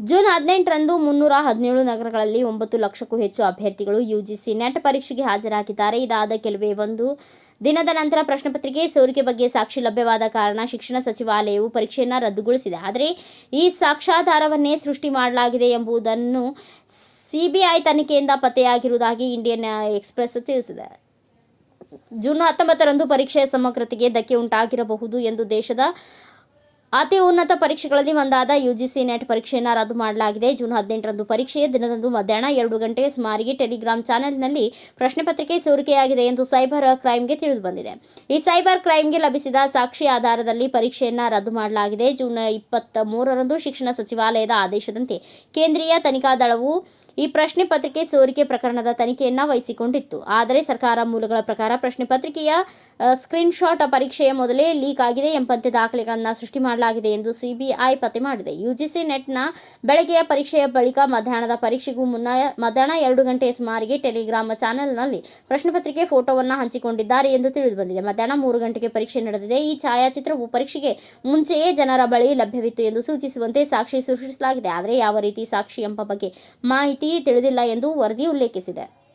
ಹದಿನೆಂಟರಂದು ಮುನ್ನೂರ ಹದಿನೇಳು ನಗರಗಳಲ್ಲಿ ಒಂಬತ್ತು ಲಕ್ಷಕ್ಕೂ ಹೆಚ್ಚು ಅಭ್ಯರ್ಥಿಗಳು ಯುಜಿಸಿ ನೆಟ್ ಪರೀಕ್ಷೆಗೆ ಹಾಜರಾಗಿದ್ದಾರೆ. ಇದಾದ ಕೆಲವೇ ಒಂದು ದಿನದ ನಂತರ ಪ್ರಶ್ನೆಪತ್ರಿಕೆ ಸೋರಿಕೆ ಬಗ್ಗೆ ಸಾಕ್ಷಿ ಲಭ್ಯವಾದ ಕಾರಣ ಶಿಕ್ಷಣ ಸಚಿವಾಲಯವು ಪರೀಕ್ಷೆಯನ್ನು ರದ್ದುಗೊಳಿಸಿದೆ. ಆದರೆ ಈ ಸಾಕ್ಷ್ಯಾಧಾರವನ್ನೇ ಸೃಷ್ಟಿ ಮಾಡಲಾಗಿದೆ ಎಂಬುದನ್ನು ಸಿಬಿಐ ತನಿಖೆಯಿಂದ ಪತ್ತೆಯಾಗಿರುವುದಾಗಿ ಇಂಡಿಯನ್ ಎಕ್ಸ್ಪ್ರೆಸ್ ತಿಳಿಸಿದೆ. ಜೂನ್ ಹತ್ತೊಂಬತ್ತರಂದು ಪರೀಕ್ಷೆಯ ಸಮಗ್ರತೆಗೆ ಧಕ್ಕೆ ಉಂಟಾಗಿರಬಹುದು ಎಂದು ದೇಶದ ಅತಿ ಉನ್ನತ ಪರೀಕ್ಷೆಗಳಲ್ಲಿ ಒಂದಾದ ಯುಜಿಸಿ ನೆಟ್ ಪರೀಕ್ಷೆಯನ್ನು ರದ್ದು ಮಾಡಲಾಗಿದೆ. ಜೂನ್ ಹದಿನೆಂಟರಂದು ಪರೀಕ್ಷೆಯ ದಿನದಂದು ಮಧ್ಯಾಹ್ನ ಎರಡು ಗಂಟೆ ಸುಮಾರಿಗೆ ಟೆಲಿಗ್ರಾಮ್ ಚಾನೆಲ್ನಲ್ಲಿ ಪ್ರಶ್ನೆ ಪತ್ರಿಕೆ ಸೋರಿಕೆಯಾಗಿದೆ ಎಂದು ಸೈಬರ್ ಕ್ರೈಮ್ಗೆ ತಿಳಿದು ಬಂದಿದೆ. ಈ ಸೈಬರ್ ಕ್ರೈಮ್ಗೆ ಲಭಿಸಿದ ಸಾಕ್ಷಿ ಆಧಾರದಲ್ಲಿ ಪರೀಕ್ಷೆಯನ್ನು ರದ್ದು ಮಾಡಲಾಗಿದೆ. ಜೂನ್ ಇಪ್ಪತ್ತ ಮೂರರಂದು ಶಿಕ್ಷಣ ಸಚಿವಾಲಯದ ಆದೇಶದಂತೆ ಕೇಂದ್ರೀಯ ತನಿಖಾ ದಳವು ಈ ಪ್ರಶ್ನೆ ಪತ್ರಿಕೆ ಸೋರಿಕೆ ಪ್ರಕರಣದ ತನಿಖೆಯನ್ನು ವಹಿಸಿಕೊಂಡಿತ್ತು. ಆದರೆ ಸರ್ಕಾರ ಮೂಲಗಳ ಪ್ರಕಾರ ಪ್ರಶ್ನೆ ಪತ್ರಿಕೆಯ ಸ್ಕ್ರೀನ್ಶಾಟ್ ಪರೀಕ್ಷೆಯ ಮೊದಲೇ ಲೀಕ್ ಆಗಿದೆ ಎಂಬಂತೆ ದಾಖಲೆಗಳನ್ನು ಸೃಷ್ಟಿ ಮಾಡಲಾಗಿದೆ ಎಂದು ಸಿಬಿಐ ಪತ್ತೆ ಮಾಡಿದೆ. ಯುಜಿಸಿ ನೆಟ್ನ ಬೆಳಗ್ಗೆಯ ಪರೀಕ್ಷೆಯ ಬಳಿಕ ಮಧ್ಯಾಹ್ನದ ಪರೀಕ್ಷೆಗೂ ಮುನ್ನ ಮಧ್ಯಾಹ್ನ ಎರಡು ಗಂಟೆಯ ಸುಮಾರಿಗೆ ಟೆಲಿಗ್ರಾಮ್ ಚಾನೆಲ್ನಲ್ಲಿ ಪ್ರಶ್ನೆ ಪತ್ರಿಕೆ ಫೋಟೋವನ್ನು ಹಂಚಿಕೊಂಡಿದ್ದಾರೆ ಎಂದು ತಿಳಿದು ಬಂದಿದೆ ಮಧ್ಯಾಹ್ನ ಮೂರು ಗಂಟೆಗೆ ಪರೀಕ್ಷೆ ನಡೆದಿದೆ. ಈ ಛಾಯಾಚಿತ್ರವು ಪರೀಕ್ಷೆಗೆ ಮುಂಚೆಯೇ ಜನರ ಬಳಿ ಲಭ್ಯವಿತ್ತು ಎಂದು ಸೂಚಿಸುವಂತೆ ಸಾಕ್ಷಿ ಸೃಷ್ಟಿಸಲಾಗಿದೆ ಆದರೆ ಯಾವ ರೀತಿ ಸಾಕ್ಷಿ ಎಂಬ ಬಗ್ಗೆ ಮಾಹಿತಿ ತಿಳಿದಿಲ್ಲ ಎಂದು ವರದಿ ಉಲ್ಲೇಖಿಸಿದೆ.